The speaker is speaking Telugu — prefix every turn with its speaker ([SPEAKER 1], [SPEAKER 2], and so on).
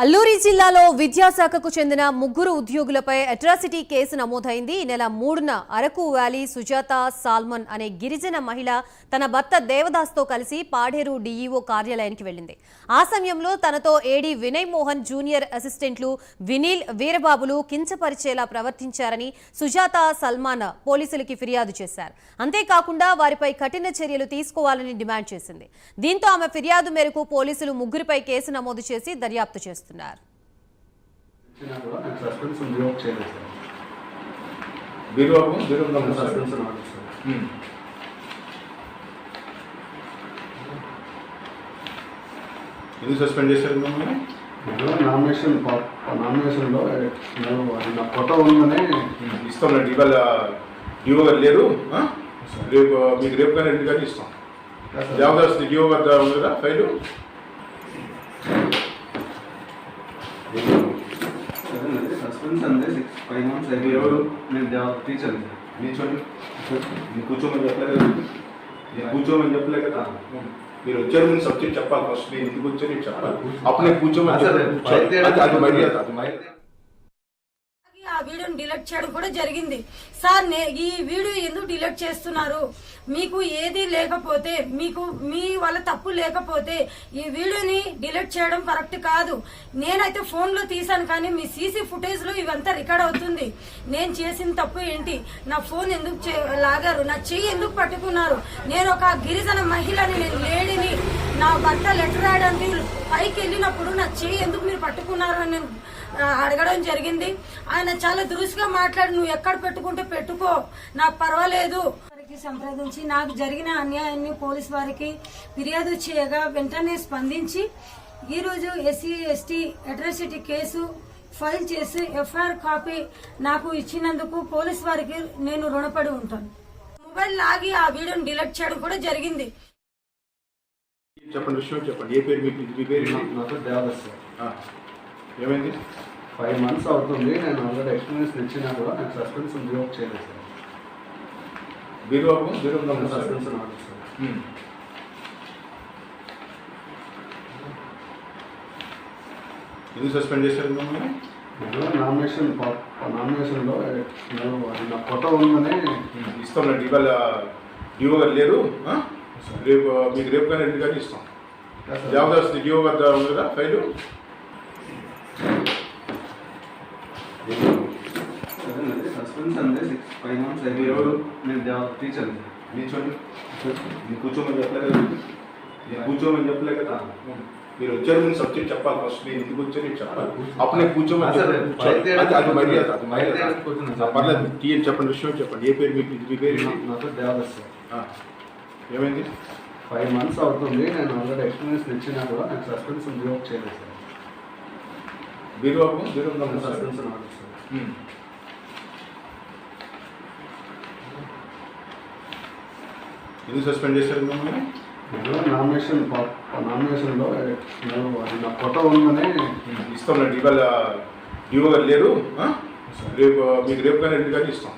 [SPEAKER 1] అల్లూరి జిల్లాలో విద్యాశాఖకు చెందిన ముగ్గురు ఉద్యోగులపై అట్రాసిటీ కేసు నమోదైంది. ఈ నెల మూడున అరకు వ్యాలీ సుజాత సాల్మన్ అనే గిరిజన మహిళ తన భర్త దేవదాస్తో కలిసి పాడేరు డీఈఓ కార్యాలయానికి వెళ్ళింది. ఆ సమయంలో తనతో ఏడీ వినయ్ మోహన్ జూనియర్ అసిస్టెంట్లు వినీల్ వీరబాబులు కించపరిచేలా ప్రవర్తించారని సుజాత సల్మాన్ పోలీసులకి ఫిర్యాదు చేశారు. అంతేకాకుండా వారిపై కఠిన చర్యలు తీసుకోవాలని డిమాండ్ చేసింది. దీంతో ఆమె ఫిర్యాదు మేరకు పోలీసులు ముగ్గురిపై కేసు నమోదు చేసి దర్యాప్తు
[SPEAKER 2] చేశారు చేస్తున్నారు.
[SPEAKER 3] ఉమ్. ఎందుకు సస్పెండ్ చేశారు మిమ్మల్ని?
[SPEAKER 2] నామినేషన్ ప- నామినేషన్లో నా ఫోటో ఉందని
[SPEAKER 3] ఇస్తాం రండి. ఇవాళ డిఓ గారు లేరు? రేపు మీకు రేపు కానీ రెండు కానీ ఇస్తాం. దేవదాస్ డిఓ గారు ఉంది కదా file?
[SPEAKER 2] Suspension six five months
[SPEAKER 3] మీరు ఎవరు?
[SPEAKER 2] నేను టీచర్
[SPEAKER 3] నిల్చోండి మీరు కూర్చోమని చెప్పలేదు కదా నేను కూర్చోమని చెప్పలే కదా మీరు వచ్చారు ముందు సబ్జెక్ట్ చెప్పాలి ఫస్ట్ నేను ఎందుకు వచ్చాను నేను చెప్పాలి అప్పుడు నేను కూర్చోమని
[SPEAKER 2] అసలు
[SPEAKER 3] చెప్పాను.
[SPEAKER 2] బయట
[SPEAKER 3] అది- అది మర్యాద అది మర్యాద
[SPEAKER 4] ఆ వీడియోని డిలీట్ చేయడం కూడా జరిగింది. సార్ ఈ వీడియో ఎందుకు డిలీట్ చేస్తున్నారు? మీకు ఏది లేకపోతే మీకు మీ వల్ల తప్పు లేకపోతే ఈ వీడియోని డిలీట్ చేయడం కరెక్ట్ కాదు. నేనైతే ఫోన్లో తీసాను కానీ మీ సీసీ ఫుటేజ్లో ఇవంతా రికార్డ్ అవుతుంది. నేను చేసిన తప్పు ఏంటి? నా ఫోన్ ఎందుకు చే- లాగారు? నా చెయ్యి ఎందుకు పట్టుకున్నారు? నేను ఒక గిరిజన మహిళని నేను లేడీని నా భర్త లెటర్ రాయడానికి పైకి వెళ్ళినప్పుడు నా చెయ్యి ఎందుకు మీరు పట్టుకున్నారు అని నేను అడగడం జరిగింది. ఆయన చాలా దురుసుగా మాట్లాడి నువ్వు ఎక్కడ పెట్టుకుంటే పెట్టుకో. నాకు పర్వాలేదు. వారికి సంప్రదించి నాకు జరిగిన అన్యాయాన్ని పోలీస్ వారికి ఫిర్యాదు చేయగా వెంటనే స్పందించి ఈ రోజు SC ST atrocity case file చేసి ఎఫ్ఐఆర్ కాపీ నాకు ఇచ్చినందుకు పోలీస్ వారికి నేను రుణపడి ఉంటాను. మొబైల్ లాగి ఆ వీడియోని డిలీట్ చేయడం కూడా జరిగింది.
[SPEAKER 3] చెప్పండి విషయం చెప్పండి. ఏ పేరు మీ పేరు. ఏమైంది?
[SPEAKER 2] ఫైవ్ మంత్స్ అవుతుంది. నేను ఆల్రెడీ ఎక్స్పీరియన్స్ ఇచ్చినా కూడా నాకు సస్పెన్షన్ రివోక్ చేయలేదు సార్. నాకు
[SPEAKER 3] సార్.
[SPEAKER 2] Suspension order sir.
[SPEAKER 3] ఎందుకు సస్పెండ్ చేశారు మిమ్మల్ని?
[SPEAKER 2] నేను నామినేషన్ నామినేషన్లో నేను నా ఫోటో ఉందని
[SPEAKER 3] ఇస్తాం రండి. ఇవాళ డిఓ గారు లేరు? రేపు మీకు రేపు కానీ రెండు కానీ ఇస్తాం. దేవదాస్ డిఓ గారు ఉంది కదా file?
[SPEAKER 2] Suspension six five months
[SPEAKER 3] మీరు ఎవరు?
[SPEAKER 2] నేను టీచర్
[SPEAKER 3] నిల్చోండి కూర్చోమని చెప్పలే కదా నేను కూర్చోమని చెప్పలే కదా మీరు వచ్చారు ముందు సబ్జెక్ట్ చెప్పాలి ఫస్ట్ నేను ఎందుకు వచ్చారు నేను చెప్పాలి అప్పుడు నేను కూర్చోమని
[SPEAKER 2] అసలు
[SPEAKER 3] అది- అది మర్యాద అది మర్యాద పర్లేదు చెప్పండి విషయం చెప్పండి ఏ పేరు మీకు మీ పేరు
[SPEAKER 2] నాతో దేవదాస్
[SPEAKER 3] ఏమైంది
[SPEAKER 2] ఫైవ్ మంత్స్ అవుతుంది నేను ఆల్రెడీ ఎక్స్పీరియన్స్ ఇచ్చినా కూడా నాకు సస్పెన్స్ రివోక్ చేయలేదు సార్
[SPEAKER 3] బీరువాకు బీరువా. ఎందుకు సస్పెండ్ చేశారు మిమ్మల్ని?
[SPEAKER 2] నామినేషన్ నామినేషన్లో నా ఫోటో ఉందని
[SPEAKER 3] ఇస్తాం రండి. ఇవాళ గారు లేరు? రేపు మీకు రేపు కానీ రెండు కానీ ఇస్తాం.